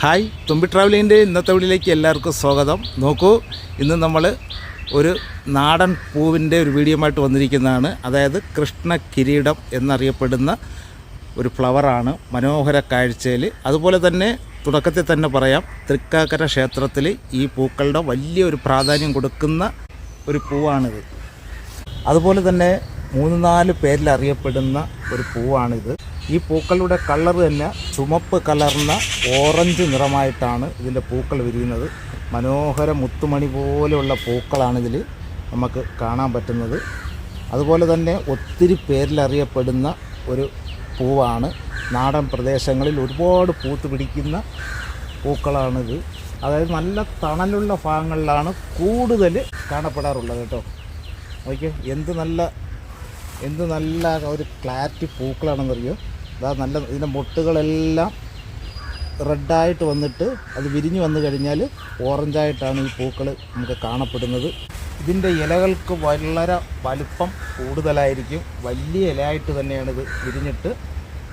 Hi തുമ്പി ട്രാവലിന്റെ ഇന്നത്തെ വീഡിയോയിലേക്ക് എല്ലാവർക്കും സ്വാഗതം. നോക്കൂ ഇന്ന് നമ്മൾ ഒരു നാടൻ പൂവിന്റെ ഒരു വീഡിയോമായിട്ട് വന്നിരിക്കുന്നതാണ്. അതായത് കൃഷ്ണ കിരീടം എന്നറിയപ്പെടുന്ന ഒരു ഫ്ലവറാണ് മനോഹര കാഴ്ചയിൽ. അതുപോലെ തന്നെ തുടക്കത്തിൽ തന്നെ പറയാം തൃക്കാക്കര ക്ഷേത്രത്തിൽ ഈ പൂക്കളുടെ വലിയൊരു പ്രാധാന്യം കൊടുക്കുന്ന ഒരു പൂവാണിത്. അതുപോലെ തന്നെ മൂന്ന് നാല് പേരിൽ അറിയപ്പെടുന്ന ഒരു പൂവാണിത്. ഈ പൂക്കളുടെ കളർ തന്നെ ചുമപ്പ് കലർന്ന ഓറഞ്ച് നിറമായിട്ടാണ് ഇതിന്റെ പൂക്കൾ വിരിയുന്നത്. മനോഹര മുത്തുമണി പോലെയുള്ള പൂക്കളാണ് ഇതിൽ നമുക്ക് കാണാൻ പറ്റുന്നത്. അതുപോലെ തന്നെ ഒത്തിരി പേരിലറിയപ്പെടുന്ന ഒരു പൂവാണ്. നാടൻ പ്രദേശങ്ങളിൽ ഒരുപാട് പൂത്ത് പിടിക്കുന്ന പൂക്കളാണിത്. അതായത് നല്ല തണലുള്ള ഭാഗങ്ങളിലാണ് കൂടുതൽ കാണപ്പെടാറുള്ളത് കേട്ടോ. ഓക്കെ എന്ത് നല്ല എന്ത് നല്ല ഒരു ക്ലാരിറ്റി പൂക്കളാണെന്നറിയോ? അതാ നല്ല ഇതിന്റെ മുട്ടുകളെല്ലാം റെഡായിട്ട് വന്നിട്ട് അത് വിരിഞ്ഞ് വന്നു കഴിഞ്ഞാൽ ഓറഞ്ചായിട്ടാണ് ഈ പൂക്കൾ നമുക്ക് കാണപ്പെടുന്നത്. ഇതിന്റെ ഇലകൾക്ക് വളരെ വലുപ്പം കൂടുതലായിരിക്കും. വലിയ ഇലയായിട്ട് തന്നെയാണ് ഇത് വിരിഞ്ഞിട്ട്.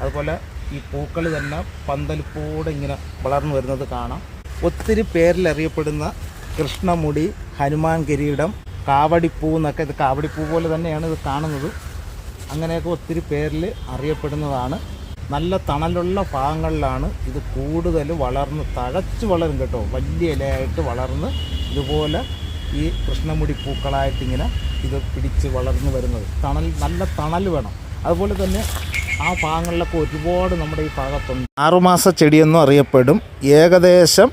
അതുപോലെ ഈ പൂക്കൾ തന്നെ പന്തലിപ്പോടെ ഇങ്ങനെ വളർന്നു വരുന്നത് കാണാം. ഒത്തിരി പേരിലറിയപ്പെടുന്ന കൃഷ്ണമുടി ഹനുമാൻ കിരീടം കാവടിപ്പൂ എന്നൊക്കെ ഇത് കാവടിപ്പൂ പോലെ തന്നെയാണ് ഇത് കാണുന്നത്. അങ്ങനെയൊക്കെ ഒത്തിരി പേരിൽ അറിയപ്പെടുന്നതാണ്. നല്ല തണലുള്ള ഭാഗങ്ങളിലാണ് ഇത് കൂടുതൽ വളർന്ന് തഴച്ച് വളരും കേട്ടോ. വലിയ ഇലയായിട്ട് വളർന്ന് ഇതുപോലെ ഈ കൃഷ്ണമുടി പൂക്കളായിട്ട് ഇങ്ങനെ ഇത് പിടിച്ച് വളർന്നു വരുന്നത്. തണൽ നല്ല തണൽ വേണം. അതുപോലെ തന്നെ ആ ഭാഗങ്ങളിലൊക്കെ ഒരുപാട് നമ്മുടെ ഈ ഭാഗത്തുണ്ട്. ആറുമാസ ചെടിയെന്നും അറിയപ്പെടും. ഏകദേശം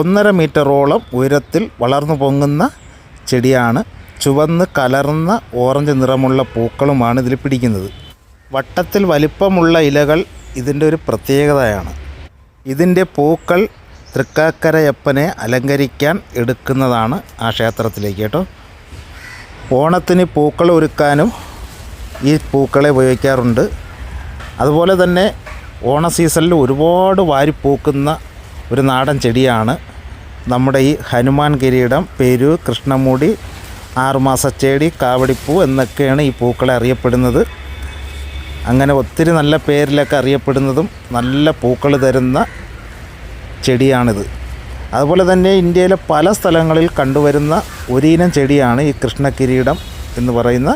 ഒന്നര മീറ്ററോളം ഉയരത്തിൽ വളർന്നു പൊങ്ങുന്ന ചെടിയാണ്. ചുവന്ന് കലർന്ന ഓറഞ്ച് നിറമുള്ള പൂക്കളുമാണ് ഇതിൽ പിടിക്കുന്നത്. വട്ടത്തിൽ വലിപ്പമുള്ള ഇലകൾ ഇതിന്റെ ഒരു പ്രത്യേകതയാണ്. ഇതിന്റെ പൂക്കൾ തൃക്കാക്കരയപ്പനെ അലങ്കരിക്കാൻ എടുക്കുന്നതാണ് ആ ക്ഷേത്രത്തിലേക്ക് കേട്ടോ. ഓണത്തിന് പൂക്കൾ ഒരുക്കാനും ഈ പൂക്കളെ ഉപയോഗിക്കാറുണ്ട്. അതുപോലെ തന്നെ ഓണ സീസണിൽ ഒരുപാട് വാരിപ്പൂക്കുന്ന ഒരു നാടൻ ചെടിയാണ് നമ്മുടെ ഈ ഹനുമാൻ കിരീടം പെരു കൃഷ്ണമൂടി ആറുമാസച്ചേടി കാവടിപ്പൂ എന്നൊക്കെയാണ് ഈ പൂക്കളെ അറിയപ്പെടുന്നത്. അങ്ങനെ ഒത്തിരി നല്ല പേരിലൊക്കെ അറിയപ്പെടുന്നതും നല്ല പൂക്കൾ തരുന്ന ചെടിയാണിത്. അതുപോലെ തന്നെ ഇന്ത്യയിലെ പല സ്ഥലങ്ങളിൽ കണ്ടുവരുന്ന ഒരിനം ചെടിയാണ് ഈ കൃഷ്ണകിരീടം എന്ന് പറയുന്ന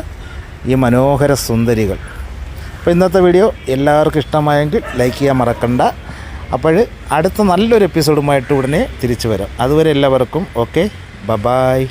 ഈ മനോഹര സുന്ദരികൾ. അപ്പോൾ ഇന്നത്തെ വീഡിയോ എല്ലാവർക്കും ഇഷ്ടമായെങ്കിൽ ലൈക്ക് ചെയ്യാൻ മറക്കണ്ട. അപ്പോൾ അടുത്ത നല്ലൊരു എപ്പിസോഡുമായിട്ട് ഉടനെ തിരിച്ചു വരാം. അതുവരെ എല്ലാവർക്കും ഓക്കെ ബബായ്